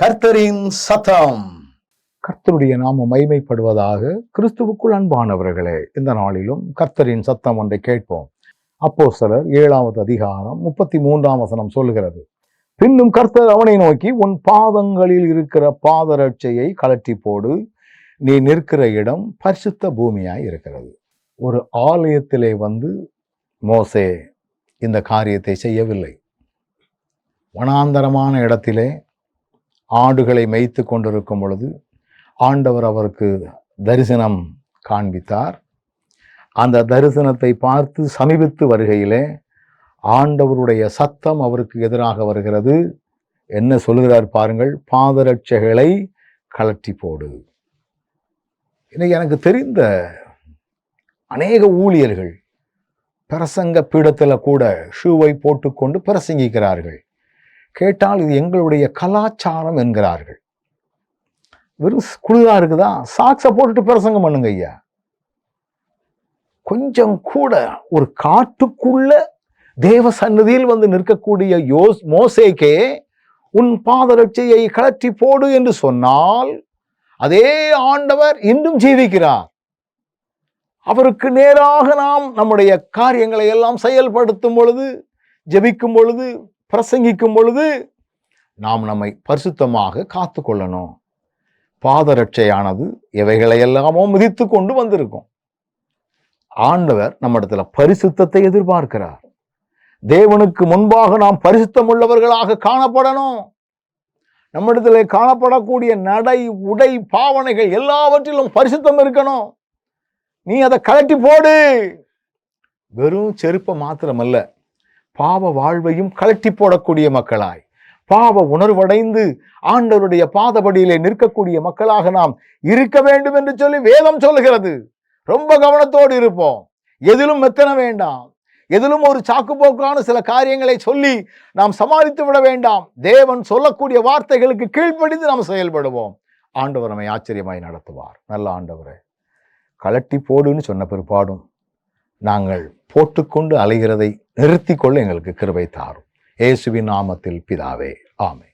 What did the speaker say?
கர்த்தரின் சத்தம். கர்த்தருடைய நாம மைமைப்படுவதாக கிறிஸ்துவுக்குள் அன்பானவர்களே இந்த நாளிலும் கர்த்தரின் சத்தம் ஒன்றை கேட்போம். அப்போ சிலர் ஏழாவது அதிகாரம் முப்பத்தி மூன்றாம் வசனம் சொல்லுகிறது. பின்னும் கர்த்தர் அவனை நோக்கி உன் பாதங்களில் இருக்கிற பாதரட்சையை கலற்றி போடு. நீ நிற்கிற இடம் பரிசுத்த பூமியாய் இருக்கிறது. ஒரு ஆலயத்திலே வந்து மோசே இந்த காரியத்தை செய்யவில்லை. வனாந்தரமான இடத்திலே ஆடுகளை மேய்த்து கொண்டிருக்கும் பொழுது ஆண்டவர் அவருக்கு தரிசனம் காண்பித்தார். அந்த தரிசனத்தை பார்த்து சமீபித்து வருகையிலே ஆண்டவருடைய சத்தம் அவருக்கு எதிராக வருகிறது. என்ன சொல்லுகிறார் பாருங்கள் பாதரட்சைகளை கலட்டி போடு. இன்னைக்கு எனக்கு தெரிந்த அநேக ஊழியர்கள் பிரசங்க பீடத்தில் கூட ஷூவை போட்டுக்கொண்டு பிரசங்கிக்கிறார்கள். கேட்டால் இது எங்களுடைய கலாச்சாரம் என்கிறார்கள். வெறும் குளிரா இருக்குதா சாக்ஸை போட்டுட்டு பிரசங்கம் பண்ணுங்க ஐயா. கொஞ்சம் கூட ஒரு காட்டுக்குள்ள தேவ சன்னதியில் வந்து நிற்கக்கூடிய யோஸ் மோசேக்கே உன் பாதரட்சையை கலற்றி போடு என்று சொன்னால் அதே ஆண்டவர் இன்றும் ஜீவிக்கிறார். அவருக்கு நேராக நாம் நம்முடைய காரியங்களை எல்லாம் செயல்படுத்தும் பொழுது ஜபிக்கும் பொழுது பிரசங்கிக்கும் பொழுது நாம் நம்மை பரிசுத்தமாக காத்து கொள்ளணும் பாதரட்சையானது இவைகளையெல்லாமோ எல்லாமோ மிதித்து கொண்டு வந்திருக்கும். ஆண்டவர் நம்மிடத்துல பரிசுத்தத்தை எதிர்பார்க்கிறார். தேவனுக்கு முன்பாக நாம் பரிசுத்தம் உள்ளவர்களாக காணப்படணும். நம்மிடத்துல காணப்படக்கூடிய நடை உடை பாவனைகள் எல்லாவற்றிலும் பரிசுத்தம் இருக்கணும். நீ அதை கலட்டி போடு. வெறும் செருப்பை மாத்திரமல்ல. பாவ வாழ்வையும் கலட்டி போடக்கூடிய மக்களாய். பாவ உணர்வடைந்து ஆண்டவருடைய பாதபடியிலே நிற்கக்கூடிய மக்களாக நாம் இருக்க வேண்டும் என்று சொல்லி வேதம் சொல்லுகிறது. ரொம்ப கவனத்தோடு இருப்போம். எதிலும் மெத்தன வேண்டாம். எதிலும் ஒரு சாக்குப்போக்கான சில காரியங்களை சொல்லி நாம் சமாளித்து விட வேண்டாம். தேவன் சொல்லக்கூடிய வார்த்தைகளுக்கு கீழ்ப்படிந்து நாம் செயல்படுவோம். ஆண்டவர் நம்மை ஆச்சரியமாய் நடத்துவார். நல்ல ஆண்டவரே கலட்டி போடுன்னு சொன்ன பிற்பாடும் நாங்கள் போட்டுக்கொண்டு அலைகிறதை நிறுத்திக்கொள்ள எங்களுக்கு கிருபை தாரும். இயேசுவின் நாமத்தில் பிதாவே ஆமை